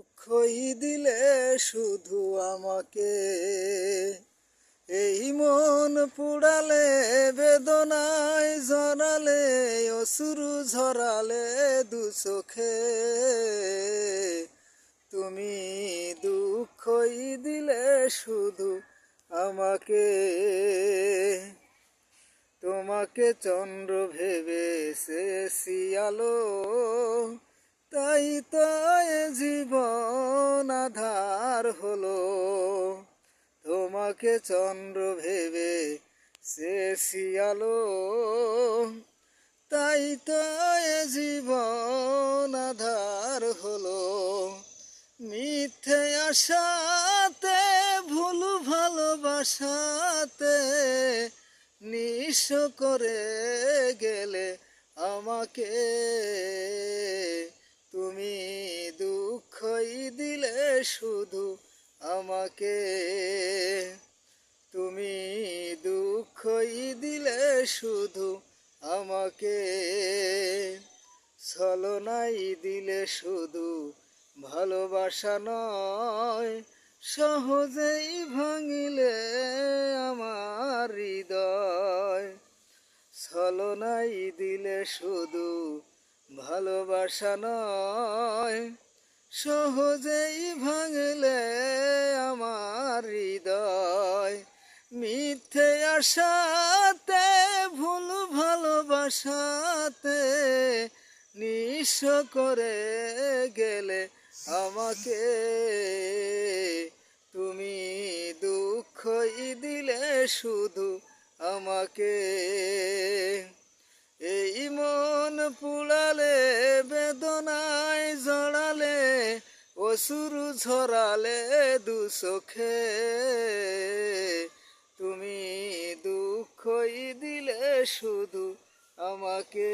দুঃখই দিলে শুধু আমাকে। এই মন পুড়ালে, বেদনায় জড়ালে অসুরু ঝরালে দু চোখে। তুমি দুঃখই দিলে শুধু আমাকে। তোমাকে চন্দ্র ভেবে সে আলো তাই তাই তোমাকে চন্দ্র ভেবে শেষি আলো তাই তাই জীবন আধার হলো। মিথ্যে আশাতে, ভুল ভালোবাসাতে নিঃস করে গেলে আমাকে। তুমি দুঃখই দিলে শুধু আমাকে। তুমি দুঃখই দিলে শুধু আমাকে। ছলনাই দিলে শুধু ভালোবাসা নয়, সহজেই ভাঙিলে আমার হৃদয়। ছলনাই দিলে শুধু ভালোবাসা নয়, সহজেই ভাঙলে আশাতে ভুল ভালোবাসাতে নিঃস করে গেলে আমাকে তুমি দুঃখই দিলে শুধু আমাকে। এই মন পুড়ালে, বেদনায় জড়ালে অসুরু ঝরালে দু চোখে। দুঃখই দিলে শুধু আমাকে।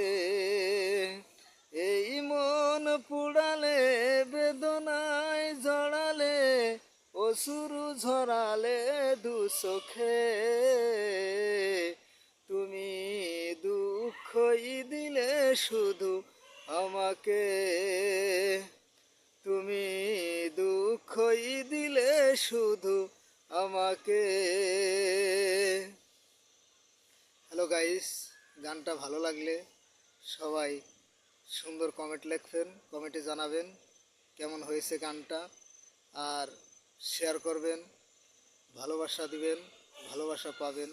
এই মন পুড়ালে, বেদনায় জড়ালে, অসুরু ঝরালে দু চোখে। তুমি দুঃখই দিলে শুধু আমাকে। তুমি দুঃখই দিলে শুধু আমাকে। গানটা ভালো লাগলে সবাই সুন্দর কমেন্ট লিখবেন কমেন্টে জানাবেন কেমন হয়েছে গানটা আর শেয়ার করবেন, ভালোবাসা দিবেন, ভালোবাসা পাবেন।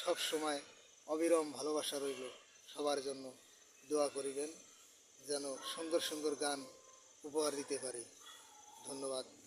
সব সময় অবিরম ভালোবাসা রইল সবার জন্য। দোয়া করিবেন যেন সুন্দর সুন্দর গান উপহার দিতে পারি। ধন্যবাদ।